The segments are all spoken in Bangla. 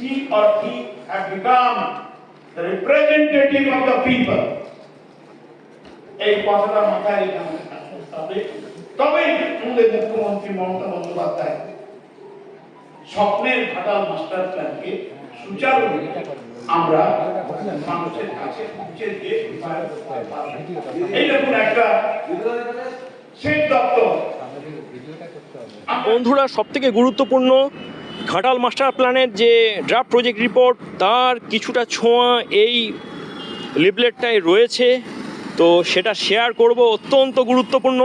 she or he have become the representative of the people. এই কথাটা মাথায় রেখে আমাদের মুখ্যমন্ত্রী মমতা বন্দ্যোপাধ্যায় স্বপ্নের ঘাটাল মাস্টার প্ল্যানকে সুচারুরূপে আমরা মানুষের কাছে পৌঁছে দিয়ে। এই দেখুন একটা সেচ দপ্তর বন্ধুরা, সবথেকে গুরুত্বপূর্ণ ঘাটাল মাস্টার প্ল্যানের যে ড্রাফট প্রজেক্ট রিপোর্ট তার কিছুটা ছোঁয়া এই লিফলেটটায় রয়েছে। তো সেটা শেয়ার করব, অত্যন্ত গুরুত্বপূর্ণ।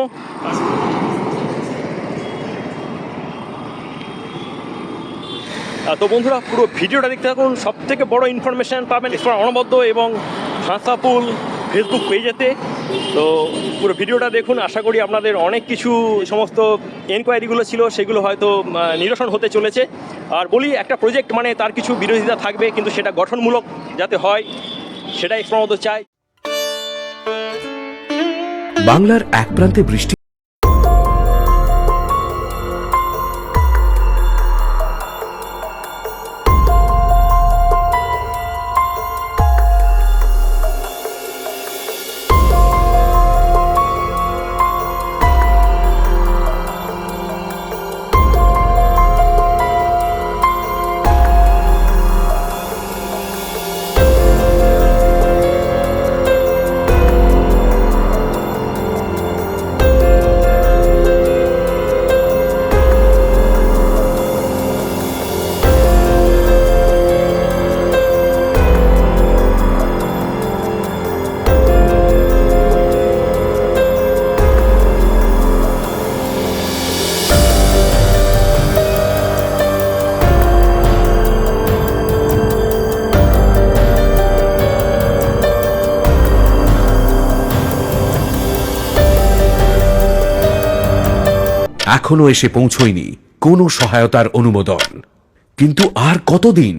তো বন্ধুরা, পুরো ভিডিওটা দেখতে থাকুন। সব থেকে বড় ইনফরমেশন পাবেন অনবদ্য এবং হাসাপুল ফেসবুক পেজেতে তো পুরো ভিডিওটা দেখুন। আশা করি আপনাদের অনেক কিছু সমস্ত এনকোয়ারিগুলো ছিল, সেগুলো হয়তো নিরসন হতে চলেছে। আর বলি, একটা প্রজেক্ট মানে তার কিছু বিরোধিতা থাকবে, কিন্তু সেটা গঠনমূলক যাতে হয়, সেটাই প্রমত চাই। বাংলার এক প্রান্তে বৃষ্টি এখনও এসে পৌঁছয়নি কোনো সহায়তার অনুমোদন। কিন্তু আর কতদিন?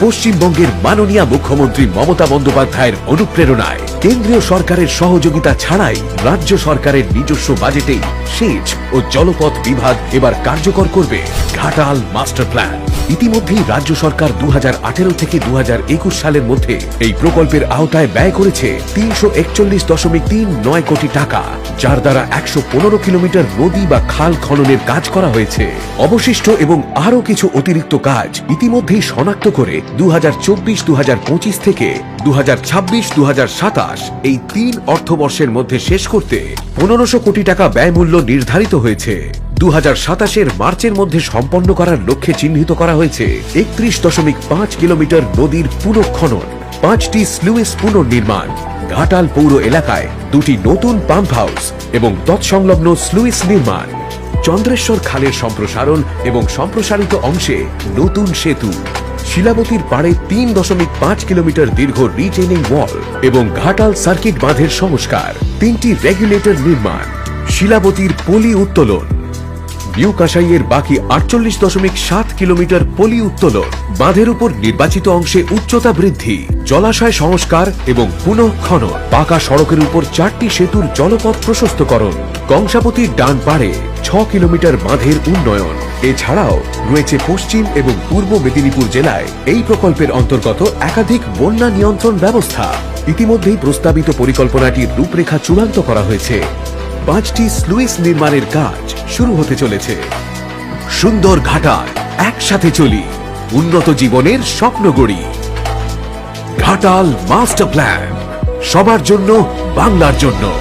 পশ্চিমবঙ্গের মাননীয় মুখ্যমন্ত্রী মমতা বন্দ্যোপাধ্যায়ের অনুপ্রেরণায় কেন্দ্রীয় সরকারের সহযোগিতা ছাড়াই রাজ্য সরকারের নিজস্ব বাজেটেই সেচ ও জলপথ বিভাগ এবার কার্যকর করবে ঘাটাল মাস্টার প্ল্যান। ইতিমধ্যেই রাজ্য সরকার দু হাজার আঠেরো থেকে দু হাজার একুশ সালের মধ্যে এই প্রকল্পের আওতায় ব্যয় করেছে তিনশো একচল্লিশ দশমিক তিন নয় কোটি টাকা, যার দ্বারা একশো পনেরো কিলোমিটার নদী বা খাল খননের কাজ করা হয়েছে। অবশিষ্ট এবং আরও কিছু অতিরিক্ত কাজ ইতিমধ্যেই শনাক্ত করে দু হাজার থেকে দু হাজার ছাব্বিশ দু হাজার সাতাশ এই তিন অর্থবর্ষের মধ্যে শেষ করতে পনেরোশো কোটি টাকা ব্যয়মূল্য নির্ধারিত হয়েছে। দু হাজার সাতাশের মার্চের মধ্যে সম্পন্ন করার লক্ষ্যে চিহ্নিত করা হয়েছে একত্রিশ দশমিক পাঁচ কিলোমিটার নদীর পুনঃখনন, পাঁচটি স্লুইস পুনর্নির্মাণ, ঘাটাল পৌর এলাকায় দুটি নতুন পাম্প হাউস এবং তৎসংলগ্ন স্লুইস নির্মাণ। চন্দ্রেশ্বর খালের সম্প্রসারণ এবং সম্প্রসারিত অংশে নতুন সেতু। শিলাবতীর পাড়ে তিন দশমিক পাঁচ কিলোমিটার দীর্ঘ রিটেনিং ওয়াল এবং ঘাটাল সার্কিট বাঁধের সংস্কার, তিনটি রেগুলেটর নির্মাণ, শিলাবতীর পলি উত্তোলন। নিউ কাসাইয়ের বাকি আটচল্লিশ দশমিক সাত কিলোমিটার পলি উত্তোলন। বাঁধের উপর নির্বাচিত অংশে উচ্চতা বৃদ্ধি, জলাশয় সংস্কার এবং পুনঃ খনন। পাকা সড়কের উপর চারটি সেতুর জলপথ প্রশস্তকরণ। কংসাবতীর ডান পাড়ে ছ কিলোমিটার বাঁধের উন্নয়ন। এছাড়াও রয়েছে পশ্চিম এবং পূর্ব মেদিনীপুর জেলায় এই প্রকল্পের অন্তর্গত একাধিক বন্যা নিয়ন্ত্রণ ব্যবস্থা। ইতিমধ্যেই প্রস্তাবিত পরিকল্পনাটির রূপরেখা চূড়ান্ত করা হয়েছে। পাঁচটি স্লুইস নির্মাণের কাজ শুরু হতে চলেছে। সুন্দর ঘাটার একসাথে চলি, উন্নত জীবনের স্বপ্ন গড়ি। ঘাটাল মাস্টার প্ল্যান, সবার জন্য, বাংলার জন্য।